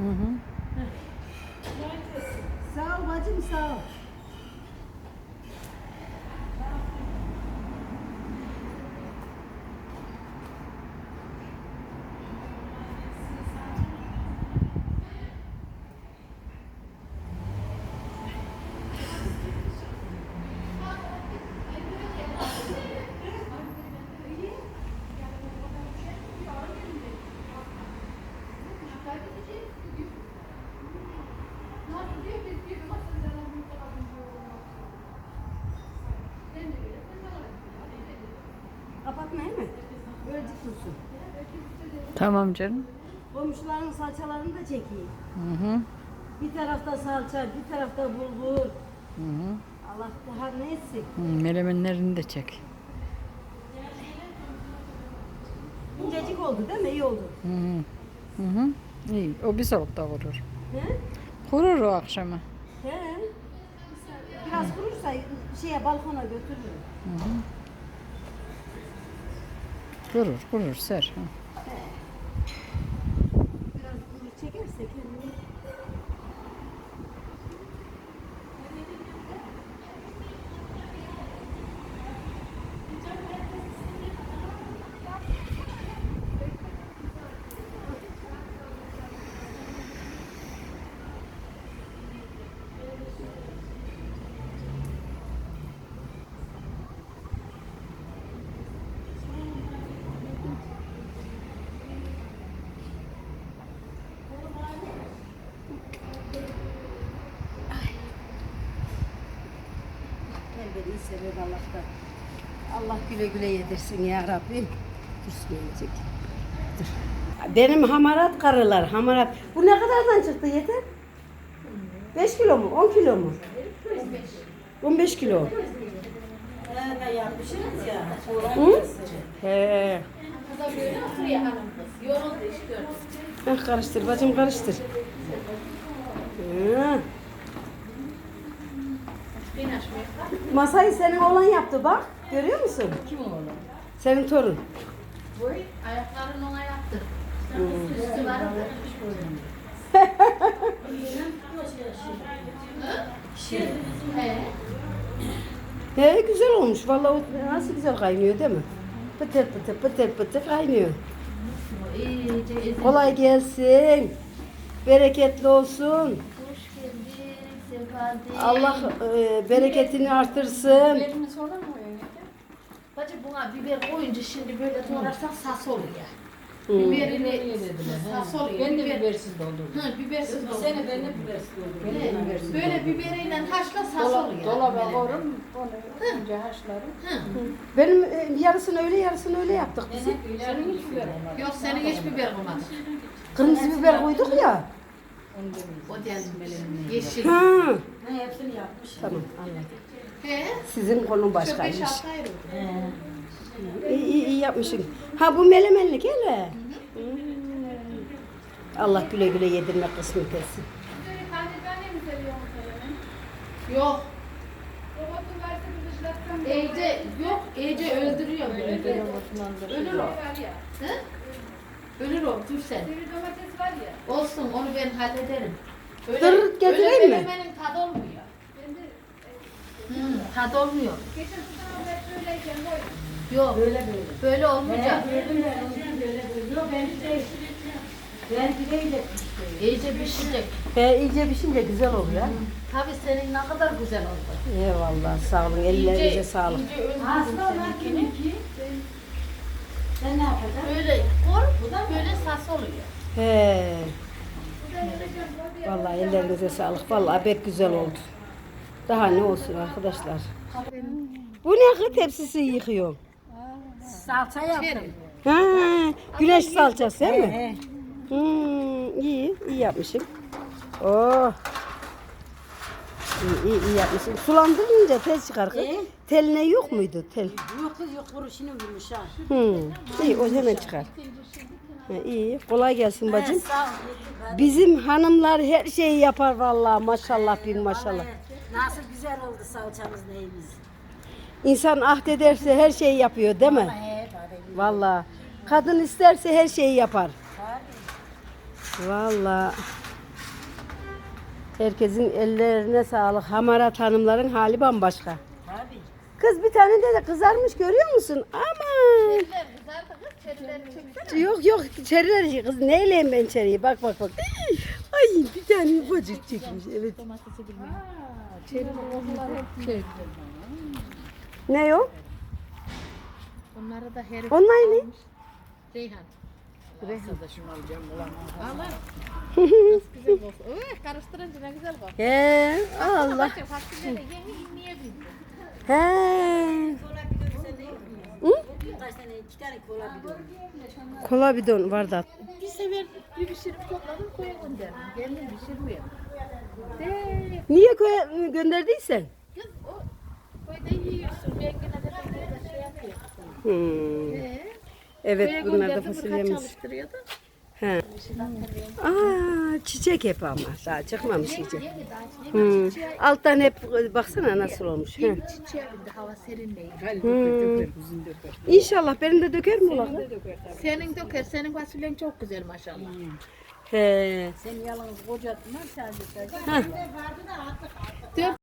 Hı hı. Sağ ol bacım sağ ol. Kapatma değil mi? Böyle dik dursun. Tamam canım. Komşuların salçalarını da çekeyim. Hı hı. Bir tarafta salça, bir tarafta bulgur. Hı hı. Allah daha ne etsin? Hı, Melemenlerini de çek. İncecik oldu değil mi? İyi oldu. Hı hı. Hı hı. İyi. O bir soğukta vurur. He? Kurur o akşama. He. Biraz kurursa şeye balkona götürürüm. Kurur, kurur ser. Hı. Elbette sebep Allah'tan. Allah güle güle yedirsin ya Rabbim. Dur gelecek. Dur. Benim hamarat karılar, hamarat. Bu ne kadardan çıktı yeter? 5 kilo mu? 10 kilo mu? 15 kilo. Hı? He. Heh, karıştır bacım karıştır. Hı. Masayı senin oğlan yaptı bak. Görüyor musun? Kim oğlum? Senin torun. Bu ayaklarını ona yaptır. Üstü var mı? He. Güzel olmuş. Vallahi nasıl güzel kaynıyor değil mi? Pıtır pıtır pıtır pıtır kaynıyor. Kolay gelsin. Bereketli olsun. Allah e, bereketini artırsın. Biberini sonra mı? Bacı buna biber koyunca şimdi böyle doğrarsan sas oluyor. Hı. Biberini sas ha. oluyor. Ben de Biber- bibersiz doldurdum. Hı, bibersiz olur. sene ben de bibersiz doldurdum. Böyle doldurdum. biberiyle haşla sas Dola, oluyor. dolaba koyarım, onu önce haşlarım. Hı. Benim e, yarısını öyle yarısını öyle yaptık biz. Senin hiç biber. Yok senin hiç biber koymadın. Kırmızı biber koyduk ya. O değil. Yeşil. Ha. Ne hepsini yapmış. Tamam anladım. He. Sizin beş başkaymış. İyi, iyi, iyi yapmışsın. Ha bu melemenlik hele. Allah güle güle yedirme kısmet etsin. Yok. İyice yok, iyice öldürüyor. Böyle robotundan da Ölür o. Hı? Ölür o, dur sen. Olsun, onu ben hallederim. Öyle, Dır getireyim öyle mi? menemenin tadı olmuyor. Hı, tadı olmuyor. Yok, Böyle böyle. böyle olmayacak. Gördüm ben onu böyle böyle. Yok ben de ben pideyle İyice pişecek. He iyice pişince güzel oluyor. ha. Tabii senin ne kadar güzel oldu. Eyvallah sağ olun. Ellerinize sağlık. iyice öldürdün Hasta olan seninkini. Sen ne yapacaksın? Böyle kor, bu da böyle sas oluyor. He. Vallahi ellerinize sağlık. Vallahi pek güzel oldu. Daha ne olsun arkadaşlar. Bu ne kız tepsisi yıkıyor? Salça yaptım. Ha, güneş salçası değil mi? Hmm, iyi, iyi yapmışım. Oh. İyi, iyi, iyi yapmışsın. Sulandırınca tel çıkar kız. E? Teline yok muydu tel? Yok kız yok kuruşunu vurmuş ha. Hı. İyi o hemen çıkar. Ha, iyi. Kolay gelsin bacım. Sağ ol. Bizim hanımlar her şeyi yapar vallahi maşallah bin maşallah. Nasıl güzel oldu salçamız neyimiz. İnsan ahd ederse her şeyi yapıyor değil mi? Vallahi. Kadın isterse her şeyi yapar. Vallahi. Herkesin ellerine sağlık. Hamarat hanımların hali bambaşka. Tabii. Kız bir tane de, de kızarmış görüyor musun? Aman. Çeriler kızardı kız. Çerileri çeksene. Yok yok çeriler kız neyleyim ben çeriyi bak bak bak. Ay bir tane ufacık çekmiş evet. Domatesi bilmiyorum. Çeriler okullar hep. Ne o? Onları da herif Onlar ne? Reyhan. Arkadaşım alacağım ulan. Allah. Nasıl güzel olsun. Uy, karıştırınca ne güzel bak. He Allah. Fasulye? He. Hı? Kola bidon var da. Bir sefer bir pişirip topladım koya gönderdim. Geldim pişirmiyor. Niye koya gönderdiysen? kız o koyda yiyorsun. Ben gene de şey yapıyor. Hmm. Evet koya bunlar da fasulyemiz. He. Aa çiçek hep ama daha çıkmamış çiçek. Hmm. çiçeği. Alttan hep baksana nasıl olmuş. He. Hava Hmm. döker. İnşallah benim de döker mi ulan? Senin döker, senin fasulyen çok güzel maşallah. He. Sen yalnız kocatma sadece sadece. Dört